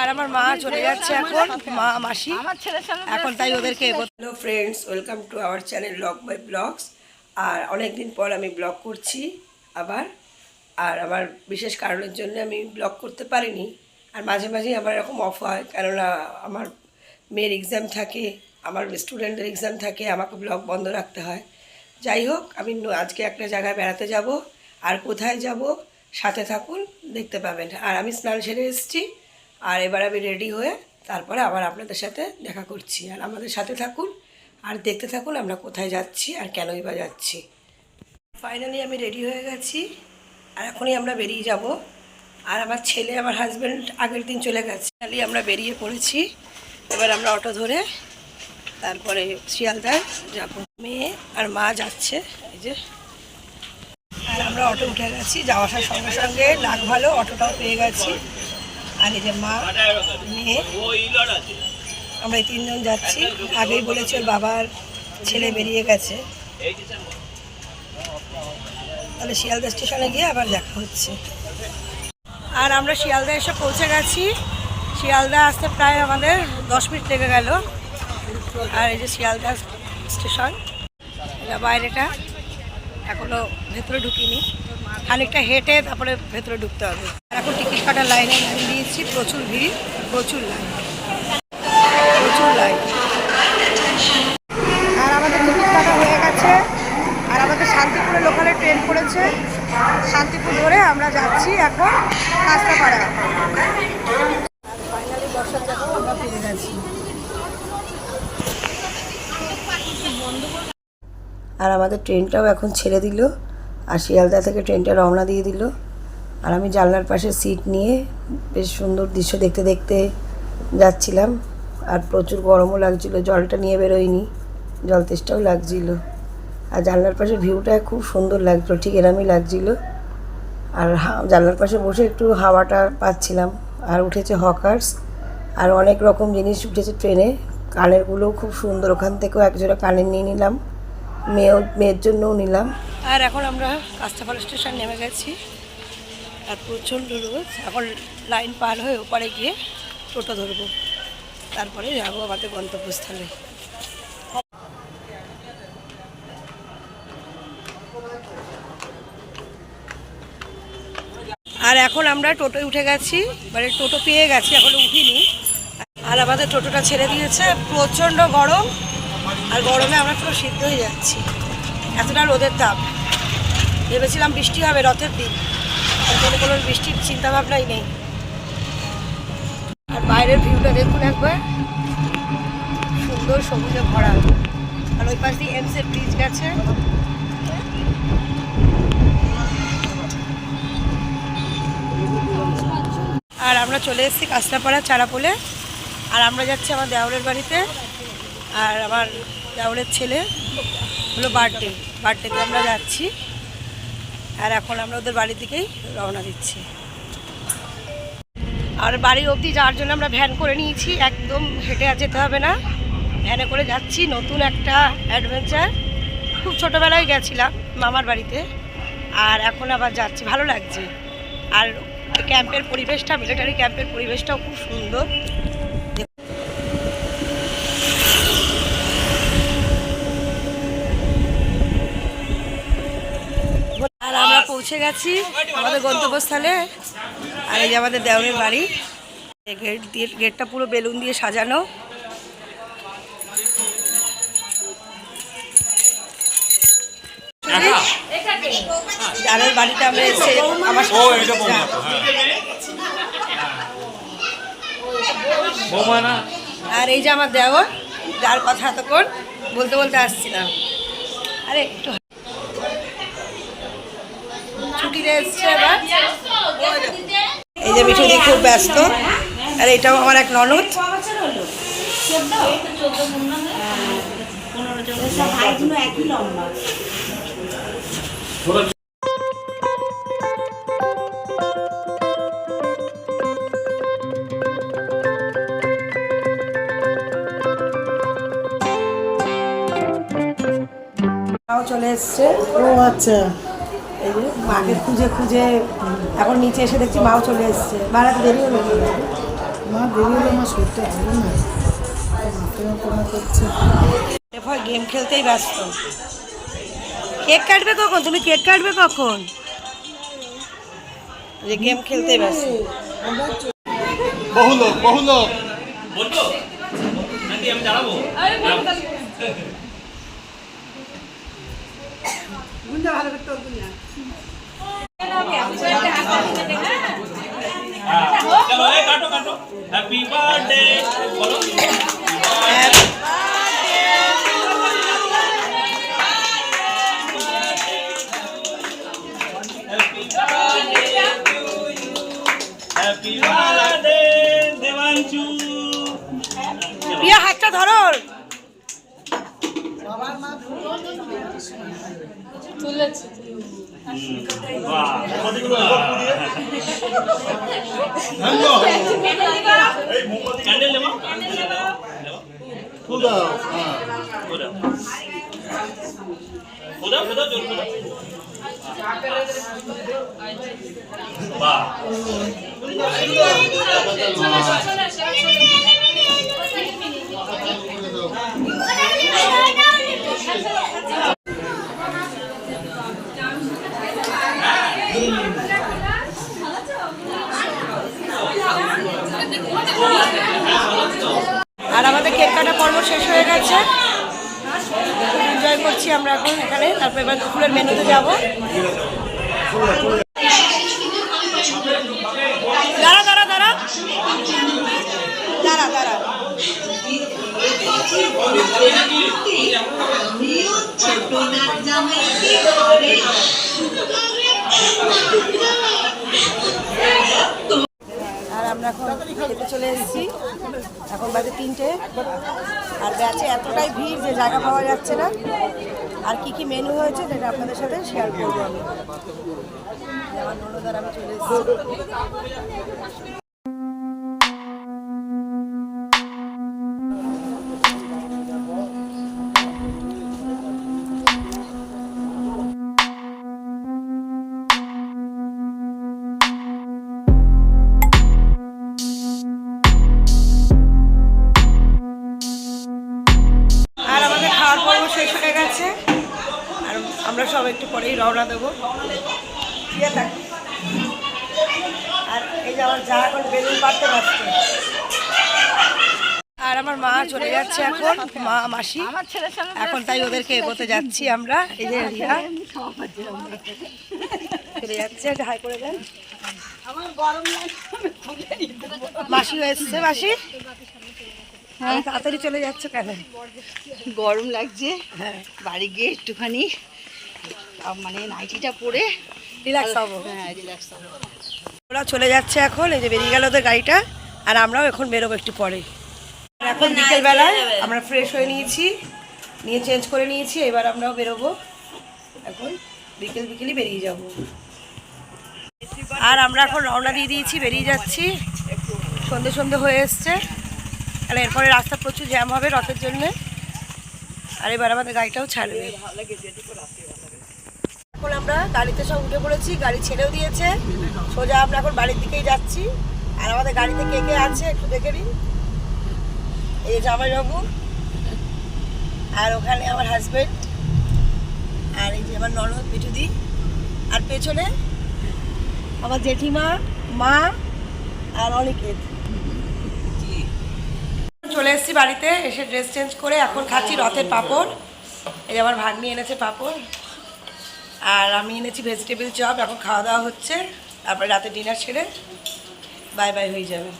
আর আমার মা চলে যাচ্ছে এখন মা মাসি। এখন তাই ওদেরকে hello friends welcome to our channel blog by blogs আর অনেক দিন পর আমি ব্লগ করছি আবার। আর আমার বিশেষ কারণের জন্য আমি ব্লগ করতে পারিনি। আর মাঝে মাঝেই আমার এরকম অফ হয় কেননা আমার মেয়ের এক্সাম থাকে আমার স্টুডেন্টের এক্সাম থাকে আমাকে ব্লগ বন্ধ রাখতে হয়। যাই হোক আমি আজকে একটা জায়গায় বেড়াতে যাব। আর কোথায় যাব সাথে থাকুন দেখতে পাবেন। আর আমি স্নান সেরে এসেছি। আর এবার আমি রেডি হয়ে তারপরে আবার আপনাদের সাথে দেখা করছি। আর আমাদের সাথে থাকুন, আর দেখতে থাকুন আমরা কোথায় যাচ্ছি আর কেনই বা যাচ্ছি। ফাইনালি আমি রেডি হয়ে গেছি, আর এখনই আমরা বেরিয়ে যাব। আর আমার ছেলে, আমার হাজব্যান্ড আগের দিন চলে গেছে। খালি আমরা বেরিয়ে পড়েছি। এবার আমরা অটো ধরে তারপরে শিয়ালদায় যাব। মেয়ে আর মা যাচ্ছে, এই যে। আর আমরা অটো উঠে গেছি, যাওয়া আসার সঙ্গে সঙ্গে লাগ ভালো, অটোটাও পেয়ে গেছি। আর এই যে মা, মেয়ে, আমরা এই তিনজন যাচ্ছি। আগেই বলেছি ওর বাবার ছেলে বেরিয়ে গেছে। তাহলে শিয়ালদা স্টেশনে গিয়ে আবার দেখা হচ্ছে। আর আমরা শিয়ালদা এসে পৌঁছে গেছি। শিয়ালদা আসতে প্রায় আমাদের দশ মিনিট লেগে গেল। আর এই যে শিয়ালদা স্টেশন, এটা বাইরেটা। এখনও ভেতরে ঢুকিনি। খানিকটা হেঁটে তারপরে ভেতরে ঢুকতে হবে। এখন টিকিট কাটার লাইনে দিয়েছি, প্রচুর ভিড়, প্রচুর লাইন। প্রচুর লাইন। আর আমাদের টিকিট কাটা হয়ে গেছে। আর আমাদের শান্তিপুরে লোকালে ট্রেন পড়েছে শান্তিপুর ধরে আমরা যাচ্ছি এখন কাস্তাপাড়া। ফিরে আর আমাদের ট্রেনটাও এখন ছেড়ে দিল। আর শিয়ালদা থেকে ট্রেনটা রওনা দিয়ে দিল। আর আমি জানলার পাশে সিট নিয়ে বেশ সুন্দর দৃশ্য দেখতে দেখতে যাচ্ছিলাম। আর প্রচুর গরমও লাগছিল, জলটা নিয়ে বেরোয়নি, জল তেষ্টাও লাগছিল। আর জানলার পাশে ভিউটা খুব সুন্দর লাগছিল, ঠিক এরমই লাগছিল। আর জানলার পাশে বসে একটু হাওয়াটা পাচ্ছিলাম। আর উঠেছে হকার্স আর অনেক রকম জিনিস উঠেছে ট্রেনে। কানেরগুলোও খুব সুন্দর, ওখান থেকেও একজোড়া কানের নিয়ে নিলাম। মেয়েও, মেয়ের জন্যও নিলাম। আর এখন আমরা কাস্তাফল স্টেশন নেমে গেছি। আর প্রচণ্ড রোদ। এখন লাইন পার হয়ে ওপারে গিয়ে টোটো ধরবো। তারপরে যাব আমাদের গন্তব্যস্থলে। আর এখন আমরা টোটোয় উঠে গেছি। মানে টোটো পেয়ে গেছি, এখনও উঠিনি। আর আমাদের টোটোটা ছেড়ে দিয়েছে। প্রচণ্ড গরম। আর গরমে আমরা পুরো সিদ্ধ হয়ে যাচ্ছি। এতটা রোদের তাপ। ভেবেছিলাম বৃষ্টি হবে রথের দিন। কোনো কোনো বৃষ্টির চিন্তা ভাবনাই নেই। আর বাইরের ভিউটা দেখুন একবার। সুন্দর সবুজে ভরা। আর ওই পাশ দিয়ে এমসের ব্রিজ গেছে। আর আমরা চলে এসেছি কাস্তাপাড়া চারাপোলে। আর আমরা যাচ্ছি আমার দেওরের বাড়িতে। আর আমার দেওরের ছেলে হলো বার্থডে। বার্থডেতে আমরা যাচ্ছি। আর এখন আমরা ওদের বাড়ির দিকেই রওনা দিচ্ছি। আর বাড়ি অবধি যাওয়ার জন্য আমরা ভ্যান করে নিয়েছি, একদম হেঁটে আর যেতে হবে না। ভ্যানে করে যাচ্ছি, নতুন একটা অ্যাডভেঞ্চার খুব ছোটোবেলায় গেছিলাম মামার বাড়িতে, আর এখন আবার যাচ্ছি, ভালো লাগছে। আর ক্যাম্পের পরিবেশটা মিলিটারি ক্যাম্পের পরিবেশটাও খুব সুন্দর। পৌঁছে গেছি আমাদের গন্তব্যস্থলে আর এই যে আমাদের দেওরের বাড়ি। গেট দিয়ে গেটটা পুরো বেলুন দিয়ে সাজানো। যাদের বাড়িতে আমরা এসে আমার হ্যাঁ। আর এই যে আমার দেওর যার কথা এতক্ষণ বলতে বলতে আসছিলাম। আরে একটু ছুটিতে এসছে এবার। এই যে মিঠুদি খুব ব্যস্ত আর এটাও আমার এক ননদ। চলে এসছে। ও আচ্ছা। মাকে খুঁজে খুঁজে এখন নিচে এসে দেখছি মাও চলে এসছে। বাড়াতে দেরি হলো মা বেরিয়ে আমার শরীরটা ভালো না। এরপর গেম খেলতেই ব্যস্ত। কেক কাটবে কখন? তুমি কেক কাটবে কখন? যে গেম খেলতেই ব্যস্ত। বহু লোক বহু লোক। বলব নাকি আমি দাঁড়াবো? চলো কাটো কাটো হ্যাপি বার্থডে বলো প্রিয়া হাতটা ধরো। কোদাও জোর কোদাও বাহ আর আমাদের কেক কাটা পর্ব শেষ হয়ে গেছে। এনজয় করছি আমরা এখন এখানে। তারপর এবার দুপুরের মেনুতে যাব। আর আমরা এখন খেতে চলে এসেছি। এখন বাজে তিনটে। আর ব্যাচে এতটাই ভিড় যে জায়গা পাওয়া যাচ্ছে না। আর কি কি মেনু হয়েছে যেটা আপনাদের সাথে শেয়ার করব আমি। আমার ননদার আমি চলে এসেছি। গেছে আর আমরা সব একটু পরেই রওনা দেবো। আর এই যে আমার যা এখন বেলুন পারতে পারছে আর আমার মা চলে যাচ্ছে এখন, মা, মাসি। এখন তাই ওদেরকে এগোতে যাচ্ছি আমরা। এই যে রিয়া। চলে যাচ্ছে হাই করে দেন। মাসি এসছে, মাসি। হ্যাঁ। তাড়াতাড়ি চলে যাচ্ছে কেন? গরম লাগছে। হ্যাঁ। বাড়ি গিয়ে একটুখানি মানে নাইটিটা পরে রিল্যাক্স হব। হ্যাঁ রিল্যাক্স ওরা চলে যাচ্ছে এখন এই যে বেরিয়ে গেল ওদের গাড়িটা আর আমরাও এখন বেরোবো একটু পরে। এখন বিকেলবেলায় আমরা ফ্রেশ হয়ে নিয়েছি নিয়ে চেঞ্জ করে নিয়েছি এবার আমরাও বেরোবো। এখন বিকেল বিকেলই বেরিয়ে যাব। আর আমরা এখন রওনা দিয়ে দিয়েছি বেরিয়ে যাচ্ছি। সন্ধে সন্ধে হয়ে এসছে। আর এরপরে রাস্তা প্রচুর জ্যাম হবে রথের জন্যে। আর এবার আমাদের গাড়িটাও ছাড়বে। এখন আমরা গাড়িতে সব উঠে পড়েছি, গাড়ি ছেড়েও দিয়েছে। সোজা আমরা এখন বাড়ির দিকেই যাচ্ছি। আর আমাদের গাড়িতে কে কে আছে একটু দেখে নিন এই জামাইবাবু আর ওখানে আমার হাজবেন্ড আর এই যে আমার ননদ মিঠুদি। আর পেছনে আমার জেঠিমা, মা আর অনেকের চলে এসেছি বাড়িতে, এসে ড্রেস চেঞ্জ করে এখন খাচ্ছি রথের পাঁপড়। এই আমার ভাগ্নি এনেছে পাপড়। আর আমি এনেছি ভেজিটেবিল চপ, এখন খাওয়া দাওয়া হচ্ছে। তারপরে রাতে ডিনার সেরে বাই বাই হয়ে যাবে।